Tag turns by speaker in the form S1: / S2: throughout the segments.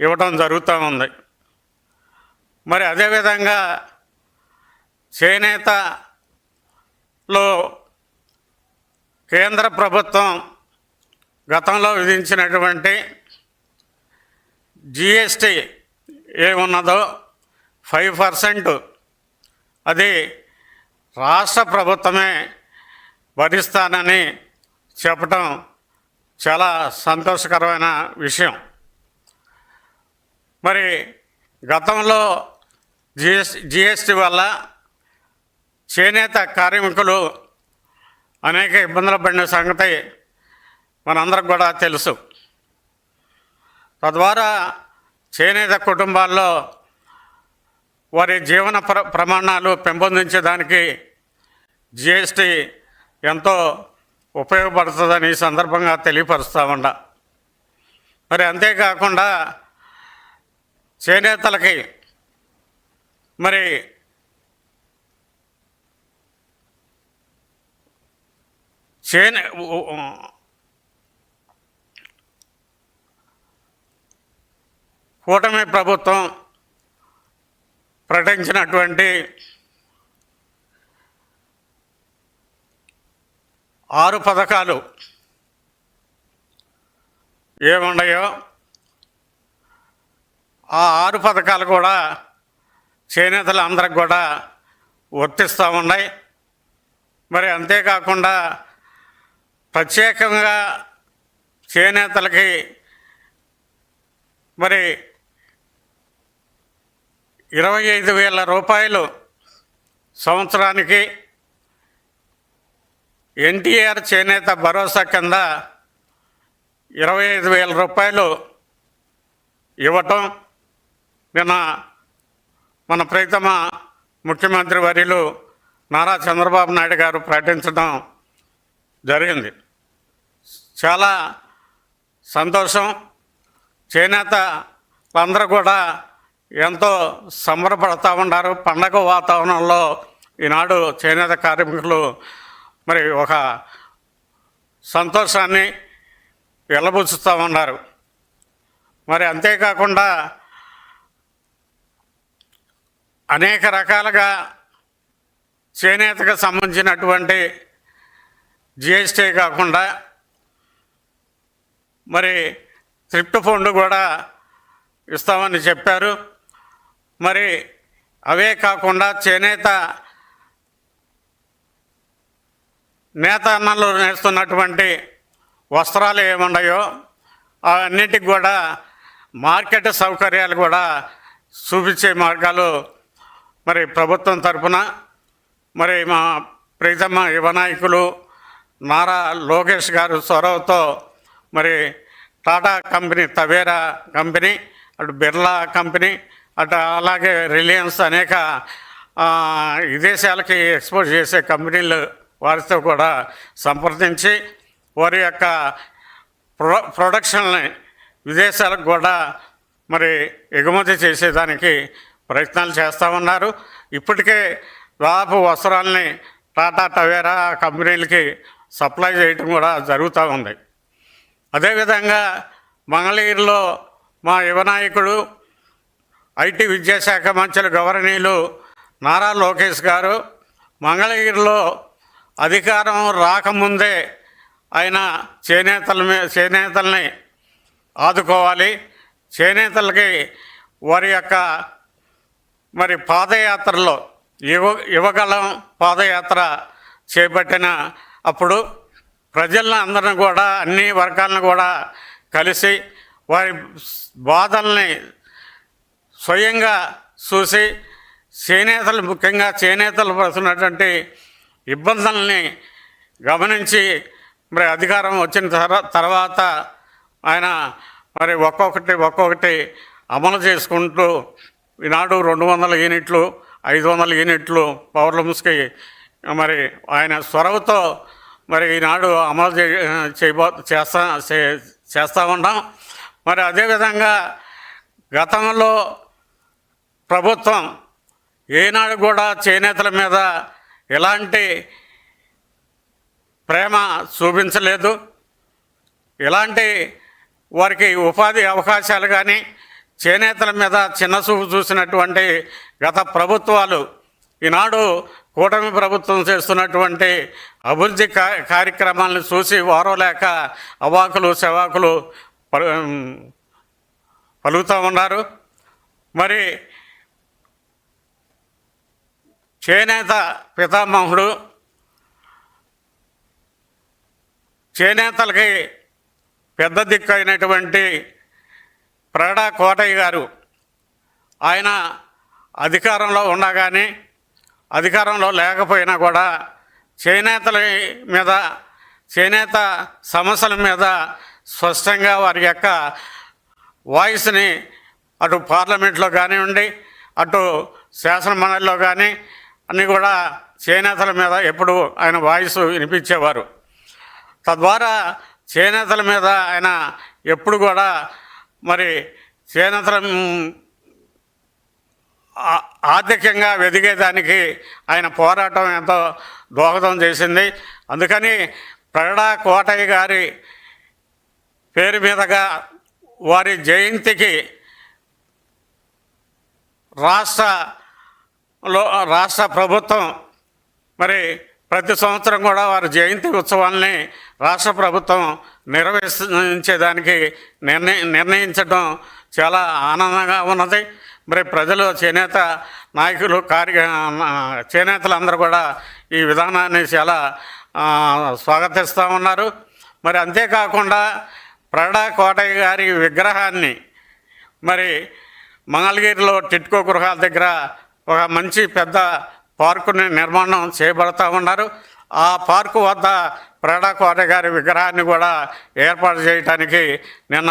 S1: ఇవ్వటం జరుగుతూ ఉంది. మరి అదేవిధంగా చేనేతలో కేంద్ర ప్రభుత్వం గతంలో విధించినటువంటి జిఎస్టి ఏమున్నదో ఫైవ్ పర్సెంట్ అది రాష్ట్ర ప్రభుత్వమే భరిస్తానని చెప్పటం చాలా సంతోషకరమైన విషయం. మరి గతంలో జిఎస్ జిఎస్టి వల్ల చేనేత కార్మికులు అనేక ఇబ్బందులు పడిన సంగతి మనందరికి కూడా తెలుసు. తద్వారా చేనేత కుటుంబాల్లో వారి జీవన ప్ర ప్రమాణాలు పెంపొందించడానికి జిఎస్టి ఎంతో ఉపయోగపడుతుందని ఈ సందర్భంగా తెలియపరుస్తామండ మరి అంతేకాకుండా చేనేతలకి. మరి చేనే కూటమి ప్రభుత్వం ప్రకటించినటువంటి ఆరు పథకాలు ఏమున్నాయో ఆ ఆరు పథకాలు కూడా చేనేతలు అందరికి కూడా వర్తిస్తూ ఉన్నాయి. మరి అంతేకాకుండా ప్రత్యేకంగా చేనేతలకి మరి ఇరవై ఐదు వేల రూపాయలు సంవత్సరానికి ఎన్టీఆర్ చేనేత భరోసా కింద ఇరవై ఐదు వేల రూపాయలు ఇవ్వటం నిన్న మన ప్రీతమ ముఖ్యమంత్రి వర్యులు నారా చంద్రబాబు నాయుడు గారు ప్రకటించడం జరిగింది. చాలా సంతోషం. చేనేత అందరూ కూడా ఎంతో సంబరపడతా ఉన్నారు. పండగ వాతావరణంలో ఈనాడు చేనేత కార్మికులు మరి ఒక సంతోషాన్ని వెలబుచ్చుతూ ఉన్నారు. మరి అంతేకాకుండా అనేక రకాలుగా చేనేతకు సంబంధించినటువంటి జిఎస్టీ కాకుండా మరి థ్రిఫ్ట్ ఫండ్ కూడా ఇస్తామని చెప్పారు. మరి అవే కాకుండా చేనేత నేత అన్నలు నేస్తున్నటువంటి వస్త్రాలు ఏమున్నాయో అవన్నిటికి కూడా మార్కెట్ సౌకర్యాలు కూడా చూపించే మార్గాలు మరి ప్రభుత్వం తరపున మరి మా ప్రీతమ్మ యువ నాయకులు నారా లోకేష్ గారు చొరవతో మరి టాటా కంపెనీ తవేరా కంపెనీ అటు బిర్లా కంపెనీ అటు అలాగే రిలయన్స్ అనేక విదేశాలకి ఎక్స్పోర్ట్ చేసే కంపెనీలు వారితో కూడా సంప్రదించి వారి యొక్క ప్రొ ప్రొడక్షన్ని విదేశాలకు కూడా మరి ఎగుమతి చేసేదానికి ప్రయత్నాలు చేస్తూ ఉన్నారు ఇప్పటికే దాదాపు వస్త్రాలని టాటా టవేరా కంపెనీలకి సప్లై చేయటం కూడా జరుగుతూ ఉంది. అదేవిధంగా మంగళగిరిలో మా యువనాయకుడు ఐటీ విద్యాశాఖ మంత్రులు గవర్నీలు నారా లోకేష్ గారు మంగళగిరిలో అధికారం రాకముందే ఆయన చేనేతల చేనేతల్ని ఆదుకోవాలి. చేనేతలకి వారి యొక్క మరి పాదయాత్రలో యువ యువగలం పాదయాత్ర చేపట్టిన అప్పుడు ప్రజలను అందరిని కూడా అన్ని వర్గాలను కూడా కలిసి వారి బాధల్ని స్వయంగా చూసి చేనేతలు ముఖ్యంగా చేనేతలు పడుతున్నటువంటి ఇబ్బందుల్ని గమనించి మరి అధికారం వచ్చిన తర్వాత ఆయన మరి ఒక్కొక్కటి ఒక్కొక్కటి అమలు చేసుకుంటూ ఈనాడు రెండు వందల యూనిట్లు ఐదు వందల యూనిట్లు పవర్ లూమ్స్కి మరి ఆయన స్వరవుతో మరి ఈనాడు అమలు చే చేయబో చేస్తా చే- ఉన్నాం. మరి అదేవిధంగా గతంలో ప్రభుత్వం ఏనాడు కూడా చేనేతల మీద ఎలాంటి ప్రేమ చూపించలేదు. ఎలాంటి వారికి ఉపాధి అవకాశాలు కానీ చేనేతల మీద చిన్న చూపు చూసినటువంటి గత ప్రభుత్వాలు ఈనాడు కూటమి ప్రభుత్వం చేస్తున్నటువంటి అభివృద్ధి కార్యక్రమాలను చూసి వారో లేక అవాకులు శవాకులు పలు పలుకుతూ ఉన్నారు. మరి చేనేత పితామహుడు చేనేతలకి పెద్ద దిక్కు అయినటువంటి ప్రడా కోటయ్య గారు ఆయన అధికారంలో ఉండగానే అధికారంలో లేకపోయినా కూడా చేనేతల మీద చేనేత సమస్యల మీద స్పష్టంగా వారి యొక్క వాయిస్ని అటు పార్లమెంట్లో కానివ్వండి అటు శాసనమండలిలో కానీ అన్నీ కూడా చేనేతల మీద ఎప్పుడు ఆయన వాయిస్ వినిపించేవారు. తద్వారా చేనేతల మీద ఆయన ఎప్పుడు కూడా మరి చేనంతరం ఆర్థికంగా వెదిగేదానికి ఆయన పోరాటం ఎంతో దోహదం చేసింది. అందుకని ప్రగడా కోటయ్య గారి పేరు మీదుగా వారి జయంతికి రాష్ట్రలో రాష్ట్ర ప్రభుత్వం మరి ప్రతి సంవత్సరం కూడా వారి జయంతి ఉత్సవాల్ని రాష్ట్ర ప్రభుత్వం నిర్వహించేదానికి నిర్ణయ నిర్ణయించడం చాలా ఆనందంగా ఉన్నది. మరి ప్రజలు చేనేత నాయకులు కార్య చేనేతలందరూ కూడా ఈ విధానాన్ని చాలా స్వాగతిస్తూ ఉన్నారు. మరి అంతేకాకుండా ప్రడా కోటయ్య గారి విగ్రహాన్ని మరి మంగళగిరిలో టిట్కో గృహాల దగ్గర ఒక మంచి పెద్ద పార్కుని నిర్మాణం చేయబడతా ఉన్నారు. ఆ పార్కు వద్ద ప్రేడా కోట గారి విగ్రహాన్ని కూడా ఏర్పాటు చేయడానికి నిన్న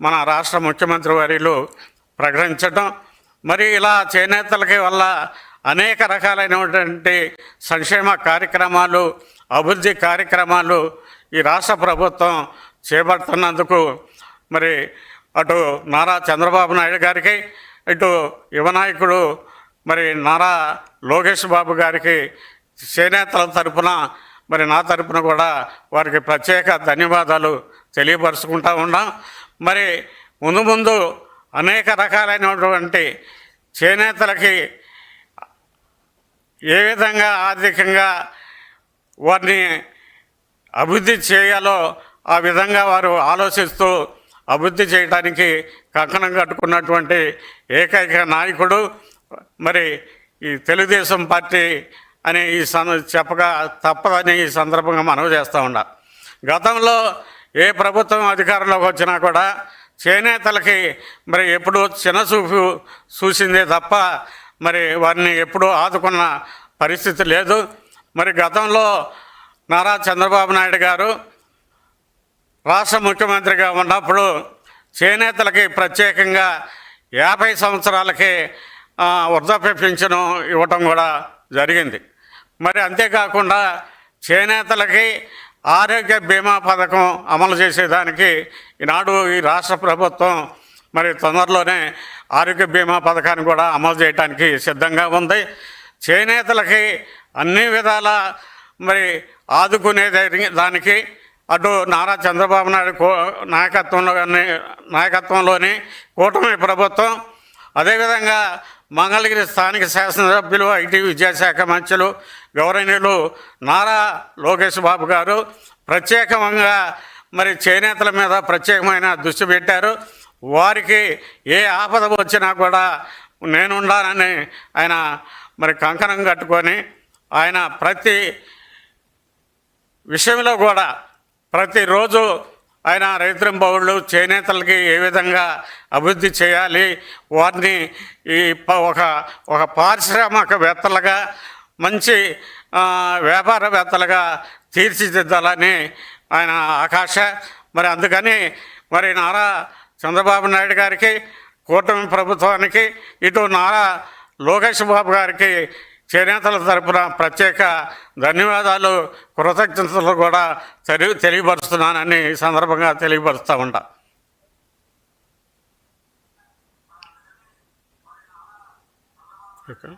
S1: మన రాష్ట్ర ముఖ్యమంత్రి వర్యులు ప్రకటించడం మరి ఇలా చేనేతలకి వల్ల అనేక రకాలైనటువంటి సంక్షేమ కార్యక్రమాలు అభివృద్ధి కార్యక్రమాలు ఈ రాష్ట్ర ప్రభుత్వం చేపడుతున్నందుకు మరి అటు నారా చంద్రబాబు నాయుడు గారికి ఇటు యువనాయకుడు మరి నారా లోకేష్ బాబు గారికి చేనేతల తరపున మరి నా తరపున కూడా వారికి ప్రత్యేక ధన్యవాదాలు తెలియపరుచుకుంటా ఉన్నాం. మరి ముందు ముందు అనేక రకాలైనటువంటి చేనేతలకి ఏ విధంగా ఆర్థికంగా వారిని అభివృద్ధి చేయాలో ఆ విధంగా వారు ఆలోచిస్తూ అభివృద్ధి చేయడానికి కంకణం కట్టుకున్నటువంటి ఏకైక నాయకుడు మరి ఈ తెలుగుదేశం పార్టీ అని ఈ సం చెప్పగా తప్పదని ఈ సందర్భంగా మనవి చేస్తూ ఉన్నా గతంలో ఏ ప్రభుత్వం అధికారంలోకి వచ్చినా కూడా చేనేతలకి మరి ఎప్పుడూ చిన్నచూపు చూసిందే తప్ప మరి వారిని ఎప్పుడూ ఆదుకున్న పరిస్థితి లేదు. మరి గతంలో నారా చంద్రబాబు నాయుడు గారు రాష్ట్ర ముఖ్యమంత్రిగా ఉన్నప్పుడు చేనేతలకి ప్రత్యేకంగా యాభై సంవత్సరాలకి వృద్ధాప్య పింఛను ఇవ్వటం కూడా జరిగింది. మరి అంతేకాకుండా చేనేతలకి ఆరోగ్య బీమా పథకం అమలు చేసేదానికి ఈనాడు ఈ రాష్ట్ర ప్రభుత్వం మరి తొందరలోనే ఆరోగ్య బీమా పథకాన్ని కూడా అమలు చేయడానికి సిద్ధంగా ఉంది. చేనేతలకి అన్ని విధాల మరి ఆదుకునే దానికి- దానికి అటు నారా చంద్రబాబు నాయుడు కో నాయకత్వంలో నాయకత్వంలోని కూటమి ప్రభుత్వం అదేవిధంగా మంగళగిరి స్థానిక శాసనసభ్యులు ఐటీ విద్యాశాఖ మంత్రులు గౌరవనీయులు నారా లోకేష్ బాబు గారు ప్రత్యేకంగా మరి చేనేతల మీద ప్రత్యేకమైన దృష్టి పెట్టారు. వారికి ఏ ఆపద వచ్చినా కూడా నేనుండానని ఆయన మరి కంకణం కట్టుకొని ఆయన ప్రతి విషయంలో కూడా ప్రతిరోజు ఆయన రైతురింబౌళ్ళు చేనేతలకి ఏ విధంగా అభివృద్ధి చేయాలి? వారిని ఈ ప- ఒక ఒక పారిశ్రామికవేత్తలుగా మంచి వ్యాపారవేత్తలుగా తీర్చిదిద్దాలని ఆయన ఆకాశ మరి అందుకని మరి నారా చంద్రబాబు నాయుడు గారికి కూటమి ప్రభుత్వానికి ఇటు నారా లోకేష్ బాబు గారికి చేనేతల తరపున ప్రత్యేక ధన్యవాదాలు కృతజ్ఞతలు కూడా తెలి తెలియపరుస్తున్నానని ఈ సందర్భంగా తెలియపరుస్తూ ఉంటా. ఓకే.